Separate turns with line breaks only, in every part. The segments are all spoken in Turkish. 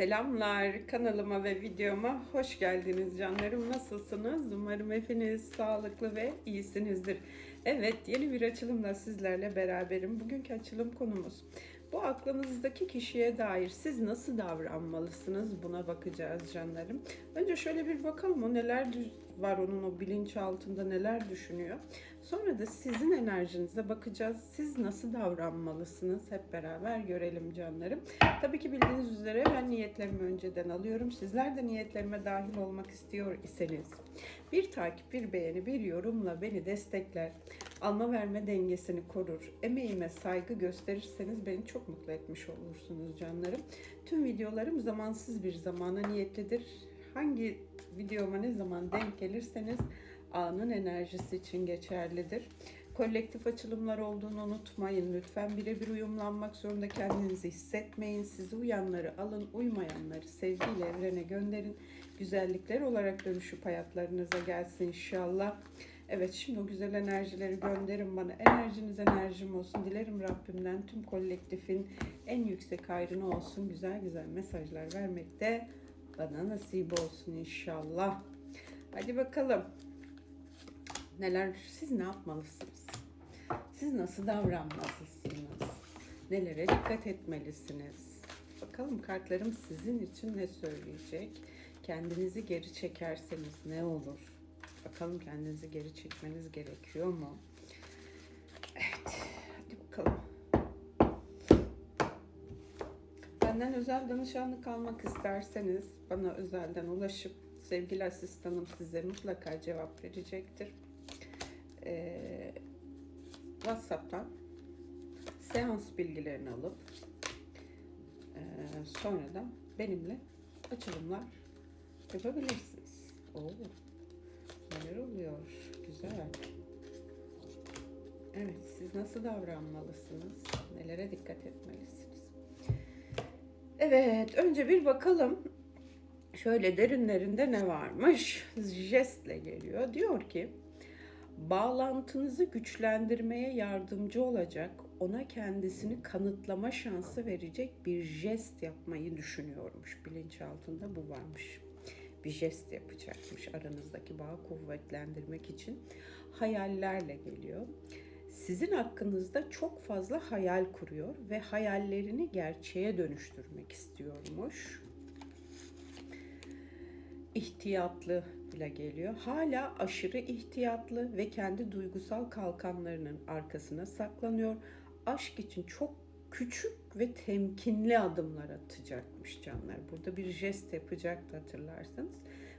Selamlar kanalıma ve videoma hoş geldiniz canlarım. Nasılsınız? Umarım hepiniz sağlıklı ve iyisinizdir. Evet yeni bir açılımla sizlerle beraberim. Bugünkü açılım konumuz bu aklınızdaki kişiye dair siz nasıl davranmalısınız buna bakacağız canlarım. Önce şöyle bir bakalım o neler var onun o bilinçaltında neler düşünüyor. Sonra da sizin enerjinize bakacağız. Siz nasıl davranmalısınız hep beraber görelim canlarım. Tabii ki bildiğiniz üzere ben niyetlerimi önceden alıyorum. Sizler de niyetlerime dahil olmak istiyor iseniz bir takip, bir beğeni, bir yorumla beni destekler. Alma verme dengesini korur. Emeğime saygı gösterirseniz beni çok mutlu etmiş olursunuz canlarım. Tüm videolarım zamansız bir zamana niyetlidir. Hangi videoma ne zaman denk gelirseniz anın enerjisi için geçerlidir. Kolektif açılımlar olduğunu unutmayın. Lütfen birebir uyumlanmak zorunda kendinizi hissetmeyin. Sizi uyanları alın, uymayanları sevgiyle evrene gönderin. Güzellikler olarak dönüşüp hayatlarınıza gelsin inşallah. Evet şimdi o güzel enerjileri gönderin bana. Enerjiniz enerjim olsun. Dilerim Rabbimden tüm kolektifin en yüksek hayrına olsun. Güzel güzel mesajlar vermekte bana nasip olsun inşallah. Hadi bakalım. Neler, siz ne yapmalısınız? Siz nasıl davranmalısınız? Nelere dikkat etmelisiniz? Bakalım kartlarım sizin için ne söyleyecek? Kendinizi geri çekerseniz ne olur? Bakalım kendinizi geri çekmeniz gerekiyor mu? Evet, hadi bakalım. Benden özel danışanlık almak isterseniz bana özelden ulaşıp sevgili asistanım size mutlaka cevap verecektir. Ee, WhatsApp'tan seans bilgilerini alıp e, sonradan benimle açılımlar yapabilirsiniz. Oo, oluyor? Güzel. Evet, siz nasıl davranmalısınız? Nelere dikkat etmelisiniz? Evet, önce bir bakalım. Şöyle derinlerinde ne varmış? Jestle geliyor. Diyor ki, bağlantınızı güçlendirmeye yardımcı olacak, ona kendisini kanıtlama şansı verecek bir jest yapmayı düşünüyormuş. Bilinçaltında bu varmış. Bir jest yapacakmış aranızdaki bağı kuvvetlendirmek için. Hayallerle geliyor. Sizin hakkınızda çok fazla hayal kuruyor ve hayallerini gerçeğe dönüştürmek istiyormuş ihtiyatlı bile geliyor. Hala aşırı ihtiyatlı ve kendi duygusal kalkanlarının arkasına saklanıyor. Aşk için çok küçük ve temkinli adımlar atacakmış canlar. Burada bir jest yapacaktı hatırlarsanız.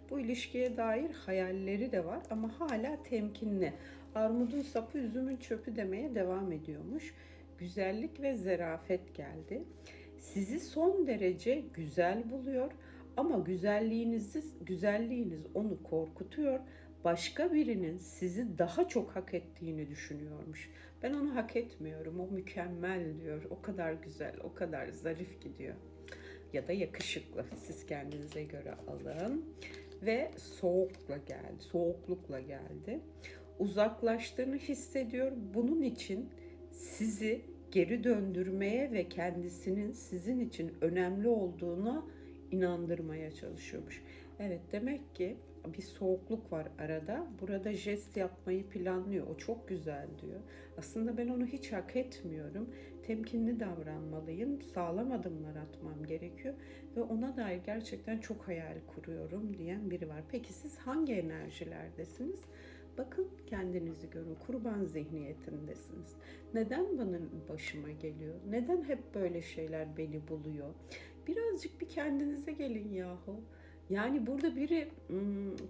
Bu ilişkiye dair hayalleri de var ama hala temkinli. Armudun sapı üzümün çöpü demeye devam ediyormuş. Güzellik ve zarafet geldi. Sizi son derece güzel buluyor ama güzelliğinizi güzelliğiniz onu korkutuyor. Başka birinin sizi daha çok hak ettiğini düşünüyormuş. Ben onu hak etmiyorum. O mükemmel diyor. O kadar güzel, o kadar zarif gidiyor. Ya da yakışıklı. Siz kendinize göre alın. Ve soğukla geldi. Soğuklukla geldi. Uzaklaştığını hissediyor. Bunun için sizi geri döndürmeye ve kendisinin sizin için önemli olduğuna inandırmaya çalışıyormuş. Evet demek ki bir soğukluk var arada. Burada jest yapmayı planlıyor. O çok güzel diyor. Aslında ben onu hiç hak etmiyorum. Temkinli davranmalıyım. Sağlam adımlar atmam gerekiyor. Ve ona dair gerçekten çok hayal kuruyorum diyen biri var. Peki siz hangi enerjilerdesiniz? Bakın kendinizi görün. Kurban zihniyetindesiniz. Neden bana başıma geliyor? Neden hep böyle şeyler beni buluyor? Birazcık bir kendinize gelin yahu. Yani burada biri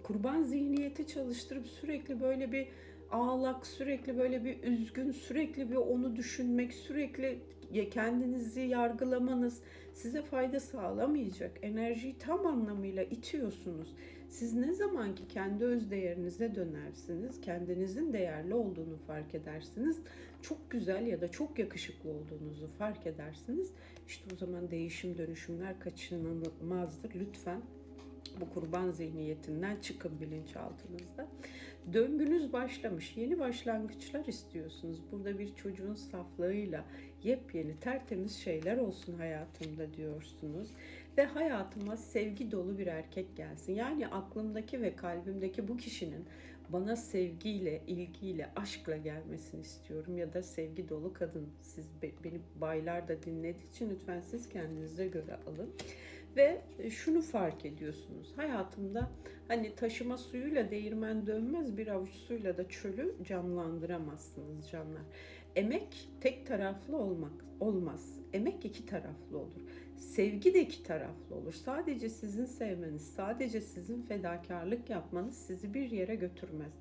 kurban zihniyeti çalıştırıp sürekli böyle bir ağlak, sürekli böyle bir üzgün, sürekli bir onu düşünmek, sürekli kendinizi yargılamanız size fayda sağlamayacak. Enerjiyi tam anlamıyla itiyorsunuz. Siz ne zaman ki kendi öz değerinize dönersiniz, kendinizin değerli olduğunu fark edersiniz, çok güzel ya da çok yakışıklı olduğunuzu fark edersiniz. İşte o zaman değişim dönüşümler kaçınılmazdır. Lütfen Bu kurban zihniyetinden çıkın bilinçaltınızda. Döngünüz başlamış. Yeni başlangıçlar istiyorsunuz. Burada bir çocuğun saflığıyla yepyeni tertemiz şeyler olsun hayatımda diyorsunuz. Ve hayatıma sevgi dolu bir erkek gelsin. Yani aklımdaki ve kalbimdeki bu kişinin bana sevgiyle, ilgiyle, aşkla gelmesini istiyorum ya da sevgi dolu kadın. Siz beni baylar da dinlediği için lütfen siz kendinize göre alın. Ve şunu fark ediyorsunuz. Hayatımda hani taşıma suyuyla değirmen dönmez bir avuç suyla da çölü canlandıramazsınız canlar. Emek tek taraflı olmak olmaz. Emek iki taraflı olur. Sevgi de iki taraflı olur. Sadece sizin sevmeniz, sadece sizin fedakarlık yapmanız sizi bir yere götürmez.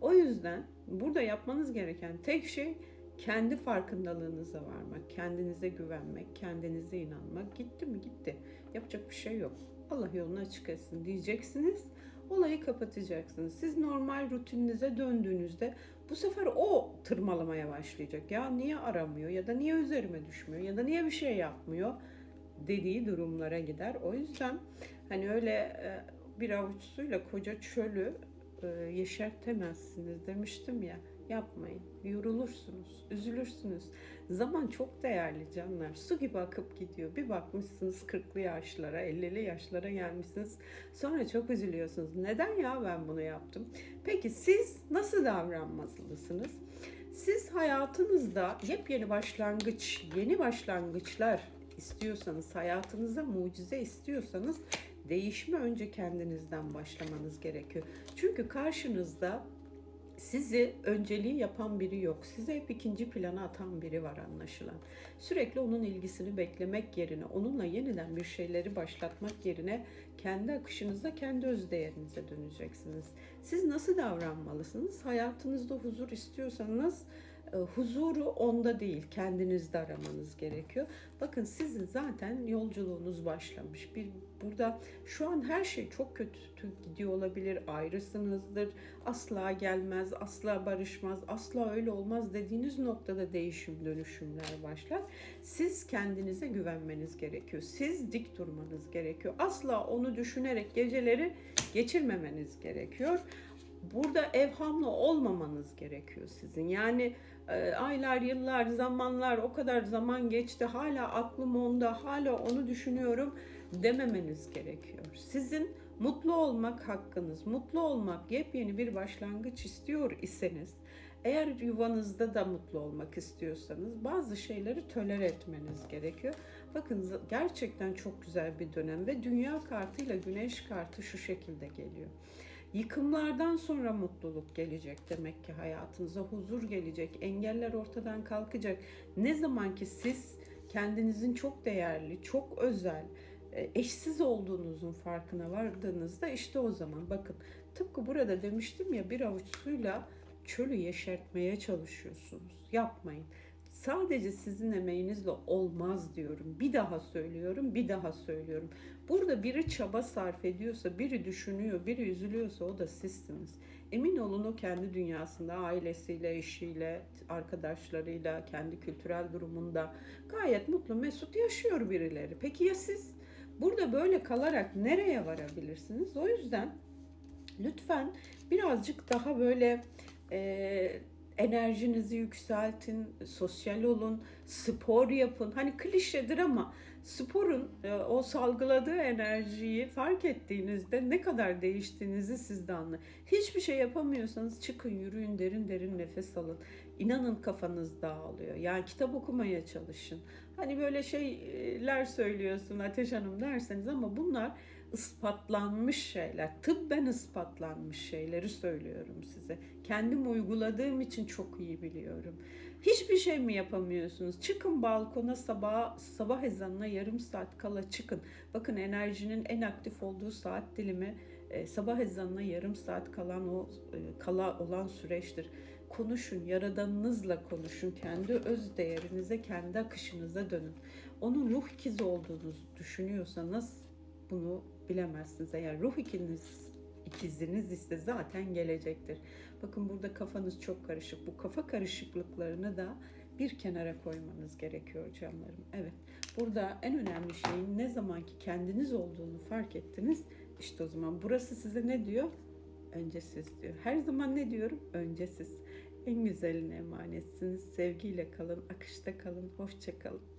O yüzden burada yapmanız gereken tek şey kendi farkındalığınıza varmak, kendinize güvenmek, kendinize inanmak. Gitti mi gitti. Yapacak bir şey yok. Allah yolunu açık etsin diyeceksiniz. Olayı kapatacaksınız. Siz normal rutininize döndüğünüzde bu sefer o tırmalamaya başlayacak. Ya niye aramıyor ya da niye üzerime düşmüyor ya da niye bir şey yapmıyor dediği durumlara gider. O yüzden hani öyle e, bir avuç suyla koca çölü e, yeşertemezsiniz demiştim ya. Yapmayın. Yorulursunuz, üzülürsünüz. Zaman çok değerli canlar. Su gibi akıp gidiyor. Bir bakmışsınız 40'lı yaşlara, 50'li yaşlara gelmişsiniz. Sonra çok üzülüyorsunuz. Neden ya ben bunu yaptım? Peki siz nasıl davranmalısınız? Siz hayatınızda yepyeni başlangıç, yeni başlangıçlar istiyorsanız, hayatınıza mucize istiyorsanız değişme önce kendinizden başlamanız gerekiyor. Çünkü karşınızda sizi önceliği yapan biri yok. Size hep ikinci plana atan biri var anlaşılan. Sürekli onun ilgisini beklemek yerine, onunla yeniden bir şeyleri başlatmak yerine kendi akışınıza, kendi öz değerinize döneceksiniz. Siz nasıl davranmalısınız? Hayatınızda huzur istiyorsanız huzuru onda değil, kendinizde aramanız gerekiyor. Bakın sizin zaten yolculuğunuz başlamış. Bir burada şu an her şey çok kötü gidiyor olabilir. Ayrısınızdır. Asla gelmez, asla barışmaz, asla öyle olmaz dediğiniz noktada değişim, dönüşümler başlar. Siz kendinize güvenmeniz gerekiyor. Siz dik durmanız gerekiyor. Asla onu düşünerek geceleri geçirmemeniz gerekiyor burada evhamlı olmamanız gerekiyor sizin. Yani e, aylar, yıllar, zamanlar o kadar zaman geçti. Hala aklım onda, hala onu düşünüyorum dememeniz gerekiyor. Sizin mutlu olmak hakkınız. Mutlu olmak, yepyeni bir başlangıç istiyor iseniz, eğer yuvanızda da mutlu olmak istiyorsanız bazı şeyleri tolere etmeniz gerekiyor. Bakın gerçekten çok güzel bir dönem ve dünya kartıyla güneş kartı şu şekilde geliyor. Yıkımlardan sonra mutluluk gelecek demek ki hayatınıza huzur gelecek, engeller ortadan kalkacak. Ne zaman ki siz kendinizin çok değerli, çok özel, e, eşsiz olduğunuzun farkına vardığınızda işte o zaman bakın tıpkı burada demiştim ya bir avuç suyla çölü yeşertmeye çalışıyorsunuz. Yapmayın. Sadece sizin emeğinizle olmaz diyorum. Bir daha söylüyorum, bir daha söylüyorum. Burada biri çaba sarf ediyorsa, biri düşünüyor, biri üzülüyorsa o da sizsiniz. Emin olun o kendi dünyasında, ailesiyle, eşiyle, arkadaşlarıyla, kendi kültürel durumunda gayet mutlu, mesut yaşıyor birileri. Peki ya siz? Burada böyle kalarak nereye varabilirsiniz? O yüzden lütfen birazcık daha böyle e, enerjinizi yükseltin, sosyal olun, spor yapın. Hani klişedir ama sporun e, o salgıladığı enerjiyi fark ettiğinizde ne kadar değiştiğinizi siz de anlayın. Hiçbir şey yapamıyorsanız çıkın, yürüyün, derin derin nefes alın. İnanın kafanız dağılıyor. Yani kitap okumaya çalışın. Hani böyle şeyler söylüyorsun Ateş Hanım derseniz ama bunlar ispatlanmış şeyler, tıbben ispatlanmış şeyleri söylüyorum size. Kendim uyguladığım için çok iyi biliyorum. Hiçbir şey mi yapamıyorsunuz? Çıkın balkona sabah sabah ezanına yarım saat kala çıkın. Bakın enerjinin en aktif olduğu saat dilimi e, sabah ezanına yarım saat kalan o e, kala olan süreçtir. Konuşun, yaradanınızla konuşun. Kendi öz değerinize, kendi akışınıza dönün. Onun ruh ikizi olduğunuzu düşünüyorsanız bunu bilemezsiniz. Eğer ruh ikiniz ikiziniz ise zaten gelecektir. Bakın burada kafanız çok karışık. Bu kafa karışıklıklarını da bir kenara koymanız gerekiyor canlarım. Evet. Burada en önemli şeyin ne zaman ki kendiniz olduğunu fark ettiniz İşte o zaman burası size ne diyor? Önce siz diyor. Her zaman ne diyorum? Önce siz. En güzeline emanetsiniz. Sevgiyle kalın, akışta kalın, hoşça kalın.